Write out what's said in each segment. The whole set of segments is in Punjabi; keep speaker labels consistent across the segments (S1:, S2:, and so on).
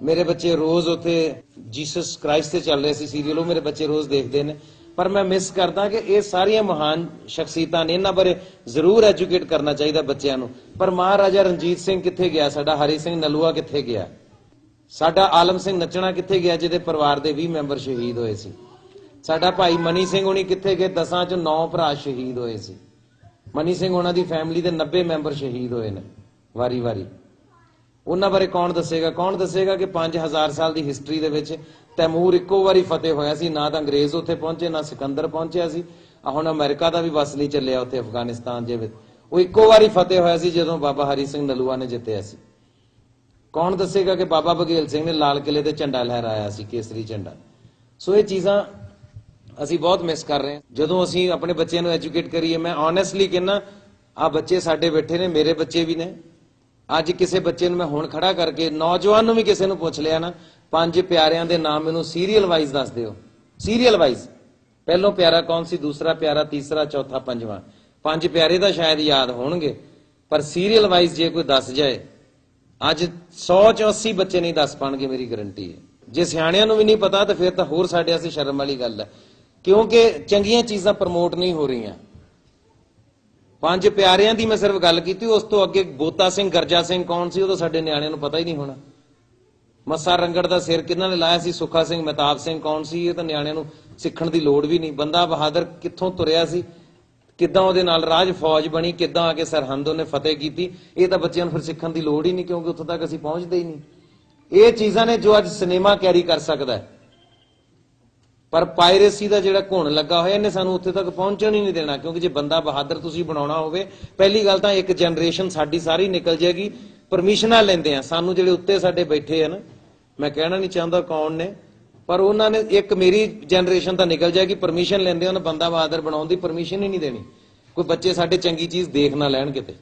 S1: ਮੇਰੇ ਬੱਚੇ ਰੋਜ਼ ਉੱਥੇ ਜੀਸਸ ਕ੍ਰਾਈਸਟ ਤੇ ਚੱਲ ਰਹੇ ਸੀ ਸੀਰੀਅਲ ਉਹ ਮੇਰੇ ਬੱਚੇ ਰੋਜ਼ ਦੇਖਦੇ ਨੇ। ਪਰ ਮੈਂ ਮਿਸ ਕਰਦਾ ਕਿ ਇਹ ਸਾਰੀਆਂ ਮਹਾਨ ਸ਼ਖਸੀਅਤਾਂ ਨੇ, ਇਹਨਾਂ ਬਾਰੇ ਜ਼ਰੂਰ ਐਜੂਕੇਟ ਕਰਨਾ ਚਾਹੀਦਾ ਬੱਚਿਆਂ ਨੂੰ। ਪਰ ਮਹਾਰਾਜਾ ਰਣਜੀਤ ਸਿੰਘ ਕਿੱਥੇ ਗਿਆ? ਸਾਡਾ ਹਰੀ ਸਿੰਘ ਨਲੂਆ ਕਿੱਥੇ ਗਿਆ? ਸਾਡਾ ਆਲਮ ਸਿੰਘ ਨੱਚਣਾ ਕਿੱਥੇ ਗਿਆ, ਜਿਹਦੇ ਪਰਿਵਾਰ ਦੇ 20 ਮੈਂਬਰ ਸ਼ਹੀਦ ਹੋਏ ਸੀ? ਸਾਡਾ ਭਾਈ ਮਨੀ ਸਿੰਘ ਹੁਣੀ ਕਿੱਥੇ ਗਏ? ਦਸਾਂ ਚੋਂ 9 ਭਰਾ ਸ਼ਹੀਦ ਹੋਏ ਸੀ। ਮਨੀ ਸਿੰਘ ਉਹਨਾਂ ਦੀ ਫੈਮਿਲੀ ਦੇ 90 ਮੈਂਬਰ ਸ਼ਹੀਦ ਹੋਏ ਨੇ, ਵਾਰੀ-ਵਾਰੀ। ਉਹਨਾਂ ਬਾਰੇ ਕੌਣ ਦੱਸੇਗਾ? ਕੌਣ ਦੱਸੇਗਾ ਕਿ 5000 ਸਾਲ ਦੀ ਹਿਸਟਰੀ ਦੇ ਵਿੱਚ ਤੈਮੂਰ ਇੱਕੋ ਵਾਰੀ ਫਤਿਹ ਹੋਇਆ ਸੀ? ਨਾ ਤਾਂ ਅੰਗਰੇਜ਼ ਉੱਥੇ ਪਹੁੰਚੇ, ਨਾ ਸਿਕੰਦਰ ਪਹੁੰਚਿਆ ਸੀ। ਆ ਹੁਣ ਅਮਰੀਕਾ ਦਾ ਵੀ ਵਸ ਨਹੀਂ ਚੱਲਿਆ ਉੱਥੇ, ਅਫਗਾਨਿਸਤਾਨ ਦੇ ਵਿੱਚ। ਉਹ ਇੱਕੋ ਵਾਰੀ ਫਤਿਹ ਹੋਇਆ ਸੀ ਜਦੋਂ ਬਾਬਾ ਹਰੀ ਸਿੰਘ ਨਲੂਆ ਨੇ ਜਿੱਤਿਆ ਸੀ। ਕੌਣ ਦੱਸੇਗਾ ਕਿ ਬਾਬਾ ਬਘੇਲ ਸਿੰਘ ਨੇ ਲਾਲ ਕਿਲੇ ਤੇ ਝੰਡਾ ਲਹਿਰਾਇਆ ਸੀ, ਕੇਸਰੀ ਝੰਡਾ? ਸੋ ਇਹ ਚੀਜ਼ਾਂ ਅਸੀਂ ਬਹੁਤ ਮਿਸ ਕਰ ਰਹੇ ਹਾਂ। ਜਦੋਂ ਅਸੀਂ ਆਪਣੇ ਬੱਚਿਆਂ ਨੂੰ ਐਜੂਕੇਟ ਕਰੀਏ, ਮੈਂ ਓਨੈਸਟਲੀ ਕਹਿੰਨਾ ਆ ਬੱਚੇ ਸਾਡੇ ਬੈਠੇ ਨੇ, ਮੇਰੇ ਬੱਚੇ ਵੀ ਨੇ। ਅੱਜ ਕਿਸੇ ਬੱਚੇ ਨੂੰ ਮੈਂ ਹੁਣ ਖੜਾ ਕਰਕੇ ਨੌਜਵਾਨ ਨੂੰ ਵੀ ਕਿਸੇ ਨੂੰ ਪੁੱਛ ਲਿਆ ਨਾ, ਪੰਜ ਪਿਆਰਿਆਂ ਦੇ ਨਾਮ ਮੈਨੂੰ ਸੀਰੀਅਲ ਵਾਈਜ਼ ਦੱਸ ਦਿਓ। ਸੀਰੀਅਲ ਵਾਈਜ਼ ਪਹਿਲੋਂ ਪਿਆਰਾ ਕੌਣ ਸੀ, ਦੂਸਰਾ ਪਿਆਰਾ, ਤੀਸਰਾ, ਚੌਥਾ, ਪੰਜਵਾਂ। ਪੰਜ ਪਿਆਰੇ ਤਾਂ ਸ਼ਾਇਦ ਯਾਦ ਹੋਣਗੇ, ਪਰ ਸੀਰੀਅਲ ਵਾਈਜ਼ ਜੇ ਕੋਈ ਦੱਸ ਜਾਏ, ਅੱਜ 100 ਚੋਂ 80 ਬੱਚੇ ਨਹੀਂ ਦੱਸ ਪਾਣਗੇ ਮੇਰੀ ਗਾਰੰਟੀ ਹੈ। ਜੇ ਸਿਆਣਿਆਂ ਨੂੰ ਵੀ ਨਹੀਂ ਪਤਾ ਤਾਂ ਫਿਰ ਤਾਂ ਹੋਰ ਸਾਡੇ ਵਾਸਤੇ ਸ਼ਰਮ ਵਾਲੀ ਗੱਲ ਹੈ। ਕਿਉਂਕਿ ਚੰਗੀਆਂ ਚੀਜ਼ਾਂ ਪ੍ਰਮੋਟ ਨਹੀਂ ਹੋ ਰਹੀਆਂ। ਪੰਜ ਪਿਆਰਿਆਂ ਦੀ ਮੈਂ ਸਿਰਫ ਗੱਲ ਕੀਤੀ, ਉਸ ਤੋਂ ਅੱਗੇ ਗੋਤਾ ਸਿੰਘ, ਗਰਜਾ ਸਿੰਘ ਕੌਣ ਸੀ, ਉਹ ਤਾਂ ਸਾਡੇ ਨਿਆਣਿਆਂ ਨੂੰ ਪਤਾ ਹੀ ਨਹੀਂ ਹੋਣਾ। ਮੱਸਾ ਰੰਗੜ ਦਾ ਸਿਰ ਕਿਹਨਾਂ ਨੇ ਲਾਇਆ ਸੀ? ਸੁੱਖਾ ਸਿੰਘ, ਮਹਿਤਾਬ ਸਿੰਘ ਕੌਣ ਸੀ? ਇਹ ਤਾਂ ਨਿਆਣਿਆਂ ਨੂੰ ਸਿੱਖਣ ਦੀ ਲੋੜ ਵੀ ਨਹੀਂ। ਬੰਦਾ ਬਹਾਦਰ ਕਿੱਥੋਂ ਤੁਰਿਆ ਸੀ? ਕਿੱਦਾਂ ਉਹਦੇ ਨਾਲ ਰਾਜ ਫੌਜ ਬਣੀ? ਕਿੱਦਾਂ ਆ ਕੇ ਸਰਹੰਦ ਉਹਨੇ ਫਤਿਹ ਕੀਤੀ? ਇਹ ਤਾਂ ਬੱਚਿਆਂ ਨੂੰ ਫਿਰ ਸਿੱਖਣ ਦੀ ਲੋੜ ਹੀ ਨਹੀਂ, ਕਿਉਂਕਿ ਉੱਥੋਂ ਤੱਕ ਅਸੀਂ ਪਹੁੰਚਦੇ ਹੀ ਨਹੀਂ। ਇਹ ਚੀਜ਼ਾਂ ਨੇ ਜੋ ਅੱਜ ਸਿਨੇਮਾ ਕੈਰੀ ਕਰ ਸਕਦਾ ਹੈ। ਪਰ ਪਾਇਰੇਸੀ ਦਾ ਜਿਹੜਾ ਘੁਣ ਲੱਗਾ ਹੋਇਆ, ਇਹਨੇ ਸਾਨੂੰ ਉੱਥੇ ਤੱਕ ਪਹੁੰਚਣ ਹੀ ਨਹੀਂ ਦੇਣਾ, ਕਿਉਂਕਿ ਜੇ ਬੰਦਾ ਬਹਾਦਰ ਤੁਸੀਂ ਬਣਾਉਣਾ ਹੋਵੇ, ਪਹਿਲੀ ਗੱਲ ਤਾਂ ਇੱਕ ਜਨਰੇਸ਼ਨ ਸਾਡੀ ਸਾਰੀ ਨਿਕਲ ਜਾਏਗੀ ਪਰਮਿਸ਼ਨਾਂ ਲੈਂਦੇ ਆ। ਸਾਨੂੰ ਜਿਹੜੇ ਉੱਤੇ ਸਾਡੇ ਬੈਠੇ ਆ ਨਾ, ਮੈਂ ਕਹਿਣਾ ਨਹੀਂ ਚਾਹੁੰਦਾ ਕੌਣ ਨੇ, ਪਰ ਉਹਨਾਂ ਨੇ ਇੱਕ ਮੇਰੀ ਜਨਰੇਸ਼ਨ ਤਾਂ ਨਿਕਲ ਜਾਏਗੀ ਪਰਮਿਸ਼ਨ ਲੈਂਦੇ ਉਹਨਾਂ ਬੰਦਾ ਬਹਾਦਰ ਬਣਾਉਣ ਦੀ ਪਰਮਿਸ਼ਨ ਹੀ ਨਹੀਂ ਦੇਣੀ। ਕੋਈ ਬੱਚੇ ਸਾਡੇ ਚੰਗੀ ਚੀਜ਼ ਦੇਖ ਨਾ ਲੈਣ ਕਿਤੇ।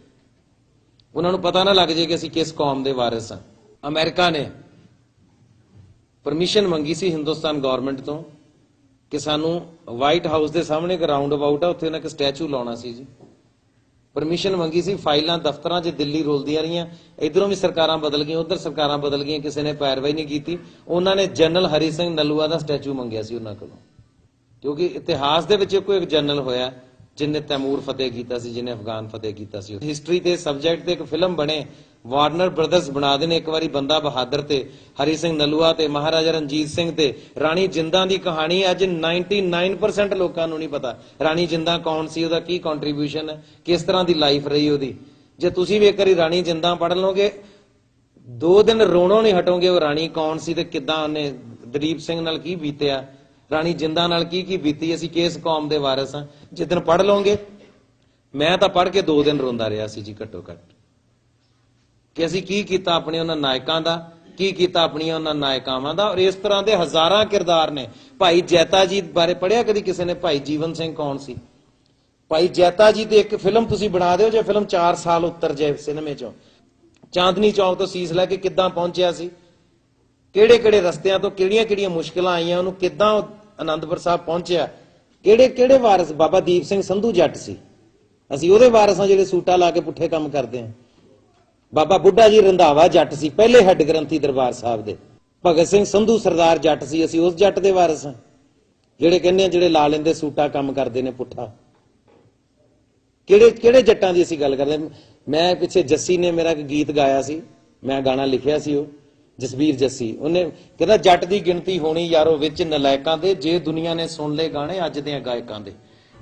S1: ਉਹਨਾਂ ਨੂੰ ਪਤਾ ਨਾ ਲੱਗ ਜੇ ਕਿ ਅਸੀਂ ਕਿਸ ਕੌਮ ਦੇ ਵਾਰਿਸ ਹਾਂ ਅਮਰੀਕਾ ਨੇ ਪਰਮਿਸ਼ਨ ਮੰਗੀ ਸੀ ਹਿੰਦੁਸਤਾਨ ਗਵਰਨਮੈਂਟ ਤੋਂ। ਕਿ ਸਾਨੂੰ ਵਾਈਟ ਹਾਊਸ ਦੇ ਸਾਹਮਣੇ ਇੱਕ ਰਾਉਂਡ ਅਬਾਊਟ ਆ, ਉੱਥੇ ਉਹਨਾਂ ਇੱਕ ਸਟੈਚੂ ਲਾਉਣਾ ਸੀ ਜੀ। ਪਰਮਿਸ਼ਨ ਮੰਗੀ ਸੀ, ਫਾਈਲਾਂ ਦਫ਼ਤਰਾਂ 'ਚ ਦਿੱਲੀ ਰੋਲਦੀਆਂ ਰਹੀਆਂ, ਇਧਰੋਂ ਵੀ ਸਰਕਾਰਾਂ ਬਦਲ ਗਈਆਂ, ਉਧਰ ਸਰਕਾਰਾਂ ਬਦਲ ਗਈਆਂ, ਕਿਸੇ ਨੇ ਪੈਰਵਾਈ ਨਹੀਂ ਕੀਤੀ। ਉਹਨਾਂ ਨੇ ਜਨਰਲ ਹਰੀ ਸਿੰਘ ਨਲੂਆ ਦਾ ਸਟੈਚੂ ਮੰਗਿਆ ਸੀ ਉਹਨਾਂ ਕੋਲੋਂ। ਕਿਉਂਕਿ ਇਤਿਹਾਸ ਦੇ ਵਿੱਚ ਕੋਈ ਇੱਕ ਜਨਰਲ ਹੋਇਆ ਜਿਨੇ ਤੈਮੂਰ ਫਤਿਹ ਕੀਤਾ ਸੀ, ਜਿਨੇ ਅਫਗਾਨ ਫਤਿਹ ਕੀਤਾ ਸੀ। ਹਿਸਟਰੀ ਤੇ ਸਬਜੈਕਟ ਤੇ ਇੱਕ ਫਿਲਮ ਬਣੇ। ਵਾਰਨਰ ਬ੍ਰਦਰਸ ਬਣਾ ਦੇਣੇ ਇੱਕ ਵਾਰੀ ਬੰਦਾ ਬਹਾਦਰ ਤੇ, ਹਰੀ ਸਿੰਘ ਨਲੂਆ ਤੇ, ਮਹਾਰਾਜਾ ਰਣਜੀਤ ਸਿੰਘ ਤੇ। ਰਾਣੀ ਜਿੰਦਾਂ ਦੀ ਕਹਾਣੀ ਅੱਜ 99% ਲੋਕਾਂ ਨੂੰ ਨਹੀਂ ਪਤਾ। ਰਾਣੀ ਜਿੰਦਾਂ ਕੌਣ ਸੀ, ਉਹਦਾ ਕੀ ਕੰਟਰੀਬਿਊਸ਼ਨ ਹੈ, ਕਿਸ ਤਰ੍ਹਾਂ ਦੀ ਲਾਈਫ ਰਹੀ ਉਹਦੀ। ਜੇ ਤੁਸੀਂ ਵੀ ਇੱਕ ਵਾਰੀ ਰਾਣੀ ਜਿੰਦਾਂ ਪੜ੍ਹ ਲਓਗੇ, ਦੋ ਦਿਨ ਰੋਣੋਂ ਨਹੀਂ ਹਟੋਗੇ ਉਹ ਰਾਣੀ ਕੌਣ ਸੀ ਤੇ ਕਿੱਦਾਂ ਉਹਨੇ ਦਲੀਪ ਸਿੰਘ ਨਾਲ ਕੀ ਬੀਤਿਆ। ਰਾਣੀ ਜਿੰਦਾਂ ਨਾਲ ਕੀ ਕੀ ਬੀਤੀ, ਅਸੀਂ ਕਿਸ ਕੌਮ ਦੇ ਵਾਰਿਸ ਹਾਂ। ਜਿੱਦਨ ਪੜ੍ਹ ਲਓਗੇ, ਮੈਂ ਤਾਂ ਪੜ੍ਹ ਕੇ ਦੋ ਦਿਨ ਰੋਂਦਾ ਰਿਹਾ ਸੀ ਜੀ ਘੱਟੋ ਘੱਟ। ਕਿ ਅਸੀਂ ਕੀ ਕੀਤਾ ਆਪਣੇ ਉਹਨਾਂ ਨਾਇਕਾਂ ਦਾ, ਕੀ ਕੀਤਾ ਆਪਣੀਆਂ ਉਹਨਾਂ ਨਾਇਕਾਵਾਂ ਦਾ, ਔਰ ਇਸ ਤਰ੍ਹਾਂ ਦੇ ਹਜ਼ਾਰਾਂ ਕਿਰਦਾਰ ਨੇ। ਭਾਈ ਜੈਤਾ ਜੀ ਬਾਰੇ ਪੜਿਆ ਕਦੀ ਕਿਸੇ ਨੇ? ਭਾਈ ਜੀਵਨ ਸਿੰਘ ਕੌਣ ਸੀ? ਭਾਈ ਜੈਤਾ ਜੀ ਦੀ ਇੱਕ ਫਿਲਮ ਤੁਸੀਂ ਬਣਾ ਦਿਓ, ਜੇ ਫਿਲਮ 4 ਸਾਲ ਉੱਤਰ ਜਾਏ ਸਿਨੇਮੇ ਚੋਂ। ਚਾਂਦਨੀ ਚੌਕ ਤੋਂ ਸੀਸ ਲੈ ਕੇ ਕਿੱਦਾਂ ਪਹੁੰਚਿਆ ਸੀ? ਕਿਹੜੇ ਕਿਹੜੇ ਰਸਤਿਆਂ ਤੋਂ ਕਿਹੜੀਆਂ ਕਿਹੜੀਆਂ ਮੁਸ਼ਕਲਾਂ ਆਈਆਂ, ਉਹਨੂੰ ਕਿੱਦਾਂ ਉਹ ਆਨੰਦਪੁਰ ਸਾਹਿਬ ਪਹੁੰਚਿਆ? ਕਿਹੜੇ ਕਿਹੜੇ ਵਾਰਿਸ ਬਾਬਾ ਦੀਪ ਸਿੰਘ ਸੰਧੂ ਜੱਟ ਸੀ? ਅਸੀਂ ਉਹਦੇ ਵਾਰਿਸ ਹਾਂ ਜਿਹੜੇ ਸੂਟਾ ਲਾ ਕੇ ਪੁੱਠੇ ਕੰਮ ਕਰਦੇ ਹਾਂ। ਬਾਬਾ ਬੁੱਢਾ ਜੀ ਰੰਧਾਵਾ ਜੱਟ ਸੀ, ਪਹਿਲੇ ਹੈੱਡ ਗ੍ਰੰਥੀ ਦਰਬਾਰ ਸਾਹਿਬ ਦੇ। ਭਗਤ ਸਿੰਘ ਸੰਧੂ ਸਰਦਾਰ ਜੱਟ ਸੀ, ਅਸੀਂ ਉਸ ਜੱਟ ਦੇ ਵਾਰਿਸ ਹਾਂ। ਜਿਹੜੇ ਕਹਿੰਦੇ ਆ, ਜਿਹੜੇ ਲਾ ਲੈਂਦੇ ਸੂਟਾ ਕੰਮ ਕਰਦੇ ਨੇ ਪੁੱਠਾ। ਕਿਹੜੇ ਕਿਹੜੇ ਜੱਟਾਂ ਦੀ ਅਸੀਂ ਗੱਲ ਕਰਦੇ ਹਾਂ? ਮੈਂ ਪਿੱਛੇ ਜੱਸੀ ਨੇ ਮੇਰਾ ਇੱਕ ਗੀਤ ਗਾਇਆ ਸੀ, ਮੈਂ ਗਾਣਾ ਲਿਖਿਆ ਸੀ ਉਹ। ਜਸਬੀਰ ਜੱਸੀ, ਉਹਨੇ ਕਹਿੰਦਾ, ਜੱਟ ਦੀ ਗਿਣਤੀ ਹੋਣੀ ਯਾਰੋ ਵਿੱਚ ਨਲਾਇਕਾਂ ਦੇ, ਜੇ ਦੁਨੀਆ ਨੇ ਸੁਣ ਲਏ ਗਾਣੇ ਅੱਜ ਦੇ ਗਾਇਕਾਂ ਦੇ।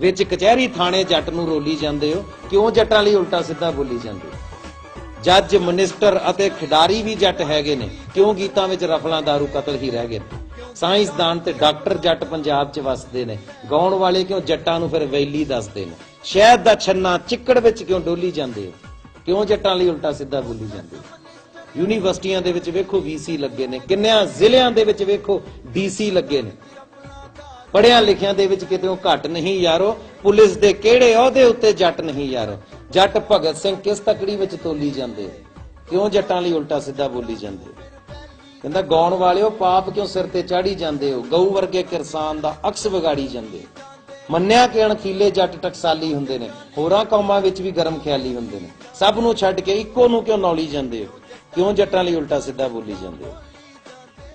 S1: ਵਿੱਚ ਕਚਹਿਰੀ ਥਾਣੇ ਜੱਟ ਨੂੰ ਰੋਲੀ ਜਾਂਦੇ ਹੋ, ਕਿਉਂ ਜੱਟਾਂ ਲਈ ਉਲਟਾ ਸਿੱਧਾ ਬੋਲੀ ਜਾਂਦੇ ਹੋ? ਜੱਜ, ਮਿਨਿਸਟਰ ਅਤੇ ਖਿਡਾਰੀ ਵੀ ਜੱਟ ਹੈਗੇ ਨੇ, ਕਿਉਂ ਗੀਤਾਂ ਵਿੱਚ ਰਫਲਾਂ ਦਾਰੂ ਕਤਲ ਹੀ ਰਹਿ ਗਏ ਸਾਇੰਸਦਾਨ ਤੇ ਡਾਕਟਰ ਜੱਟ ਪੰਜਾਬ 'ਚ ਵਸਦੇ ਨੇ, ਗਾਉਣ ਵਾਲੇ ਕਿਉਂ ਜੱਟਾਂ ਨੂੰ ਫਿਰ ਵੈਲੀ ਦੱਸਦੇ ਨੇ? ਸ਼ਹਿਦ ਦਾ ਛੰਨਾ ਚਿੱਕੜ ਵਿੱਚ ਕਿਉਂ ਡੋਲੀ ਜਾਂਦੇ ਹੋ? ਕਿਉਂ ਜੱਟਾਂ ਲਈ ਉਲਟਾ ਸਿੱਧਾ ਬੋਲੀ ਜਾਂਦੇ ਹੋ? ਯੂਨੀਵਰਸਿਟੀਆਂ ਦੇ ਵਿੱਚ ਵੇਖੋ ਵੀਸੀ ਲੱਗੇ ਨੇ। ਕਿੰਨਿਆਂ ਜ਼ਿਲ੍ਹਿਆਂ ਦੇ ਵਿੱਚ ਵੇਖੋ ਡੀਸੀ ਲੱਗੇ ਨੇ। ਪੜਿਆ ਲਿਖਿਆਂ ਦੇ ਵਿੱਚ ਕਿਤੇ ਘੱਟ ਨਹੀਂ ਯਾਰੋ। ਪੁਲਿਸ ਦੇ ਕਿਹੜੇ ਅਹੁਦੇ ਉੱਤੇ ਜੱਟ ਨਹੀਂ ਯਾਰੋ। ਜੱਟ ਭਗਤ ਸਿੰਘ ਕਿਸ ਤਕੜੀ ਵਿੱਚ ਤੋਲੀ ਜਾਂਦੇ ਕਿਉਂ ਜੱਟਾਂ ਲਈ ਉਲਟਾ ਸਿੱਧਾ ਬੋਲੀ ਜਾਂਦੇ ਕਹਿੰਦਾ, ਗਾਉਣ ਵਾਲਿਓ, ਪਾਪ ਕਿਉਂ ਸਿਰ ਤੇ ਚਾੜੀ ਜਾਂਦੇ ਹੋ? ਗਊ ਵਰਗੇ ਕਿਰਸਾਨ ਦਾ ਅਕਸ ਵਿਗਾੜੀ ਜਾਂਦੇ ਮੰਨਿਆ ਕਿ ਅਣਖੀਲੇ ਜੱਟ ਟਕਸਾਲੀ ਹੁੰਦੇ ਨੇ। ਹੋਰਾਂ ਕੌਮਾਂ ਵਿੱਚ ਵੀ ਗਰਮ ਖਿਆਲੀ ਹੁੰਦੇ ਨੇ। ਸਭ ਨੂੰ ਛੱਡ ਕੇ ਇੱਕੋ ਨੂੰ ਕਿਉਂ ਨੌਲੀ ਜਾਂਦੇ ਹੋ? ਕਿਉਂ ਜੱਟਾਂ ਲਈ ਉਲਟਾ ਸਿੱਧਾ ਬੋਲੀ ਜਾਂਦੇ ਹੋ?